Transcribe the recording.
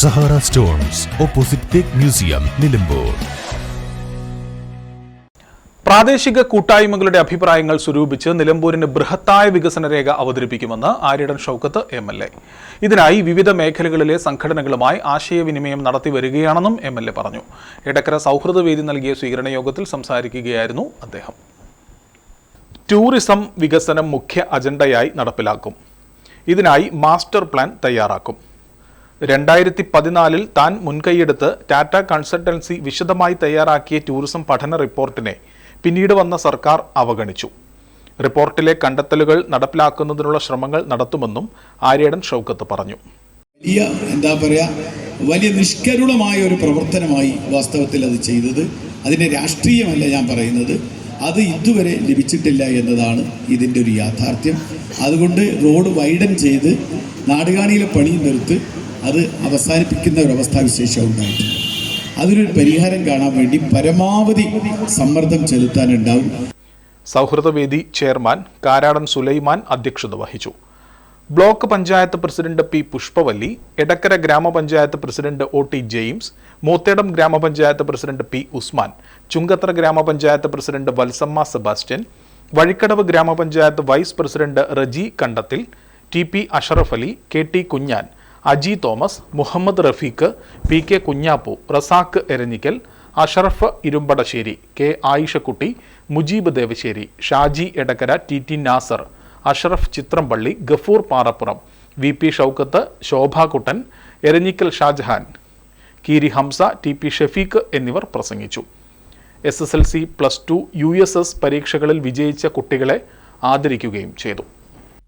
Sahara stones opposite teak museum Nilambur. പ്രാദേശിക കൂട്ടായ്മകളുടെ അഭിപ്രായങ്ങൾ സ്വരൂപിച്ച് നിലമ്പൂരിന് ബൃഹത്തായ വികസന രേഖ അവതരിപ്പിക്കുമെന്ന് Aryadan Shoukath M L A. ഇതിനായി വിവിധ മേഖലകളിലെ സംഘടനകളുമായി ആശയവിനിമയം നടത്തി വരികയാണെന്നും എം എൽ എ പറഞ്ഞു. ഇടക്കര സൗഹൃദ വേദി നൽകിയ സ്വീകരണ യോഗത്തിൽ സംസാരിക്കുകയായിരുന്നു അദ്ദേഹം. ടൂറിസം വികസനം മുഖ്യ അജണ്ടയായി നടപ്പിലാക്കും. ഇതിനായി മാസ്റ്റർ പ്ലാൻ തയ്യാറാക്കും. രണ്ടായിരത്തി പതിനാലിൽ താൻ മുൻകൈയെടുത്ത് ടാറ്റ കൺസൾട്ടൻസി വിശദമായി തയ്യാറാക്കിയ ടൂറിസം പഠന റിപ്പോർട്ടിനെ പിന്നീട് വന്ന സർക്കാർ അവഗണിച്ചു. റിപ്പോർട്ടിലെ കണ്ടെത്തലുകൾ നടപ്പിലാക്കുന്നതിനുള്ള ശ്രമങ്ങൾ നടത്തുമെന്നും ആര്യടൻ ഷൗക്കത്ത് പറഞ്ഞു. വലിയ എന്താ പറയുക വലിയ നിഷ്കരുണമായ ഒരു പ്രവർത്തനമായി വാസ്തവത്തിൽ അത് ചെയ്തത്. അതിന്റെ രാഷ്ട്രീയമല്ല ഞാൻ പറയുന്നത്. അത് ഇതുവരെ ലഭിച്ചിട്ടില്ല എന്നതാണ് ഇതിന്റെ ഒരു യാഥാർത്ഥ്യം. അതുകൊണ്ട് റോഡ് വൈഡൻ ചെയ്ത് നാടുകാണിയിലെ പണി നിർത്ത് അത് അവസാനിപ്പിക്കുന്ന ഒരു അവസ്ഥാവിശേഷം ഉണ്ടായിട്ടുണ്ട് അതിനൊരു പരിഹാരം കാണാൻ വേണ്ടി പരമാവധി സമ്മർദ്ദം ചെലുത്താനുണ്ടാവും. സൗഹൃദവേദി ചെയർമാൻ കാരാടം സുലൈമാൻ അധ്യക്ഷത വഹിച്ചു. Block panchayat president P Pushpavalli Edakkara ഗ്രാമപഞ്ചായത്ത് president O T James Moothedam ഗ്രാമപഞ്ചായത്ത് പ്രസിഡന്റ് പി ഉസ്മാൻ ചുങ്കത്ര ഗ്രാമപഞ്ചായത്ത് പ്രസിഡന്റ് വത്സമ്മ സെബാസ്റ്റ്യൻ വഴിക്കടവ് ഗ്രാമപഞ്ചായത്ത് vice president Reji Kandathil T P Ashraf Ali K T Kunjan Aji Thomas Muhammad Rafeeq P K Kunjappu Razak Eranjikkal Ashraf Irumbadassery K Ayishakutty Mujeeb Devassery Shaji Edakkara T T Nasar Ashraf Chithrampally Gafoor Parappuram V P Shoukath Shobhakuttan Eranjikkal Shajahan Keeri Hamsa T P Shafeeq എന്നിവർ പ്രസംഗിച്ചു. S S L C plus two U S S പരീക്ഷകളിൽ വിജയിച്ച കുട്ടികളെ ആദരിക്കുകയും ചെയ്തു.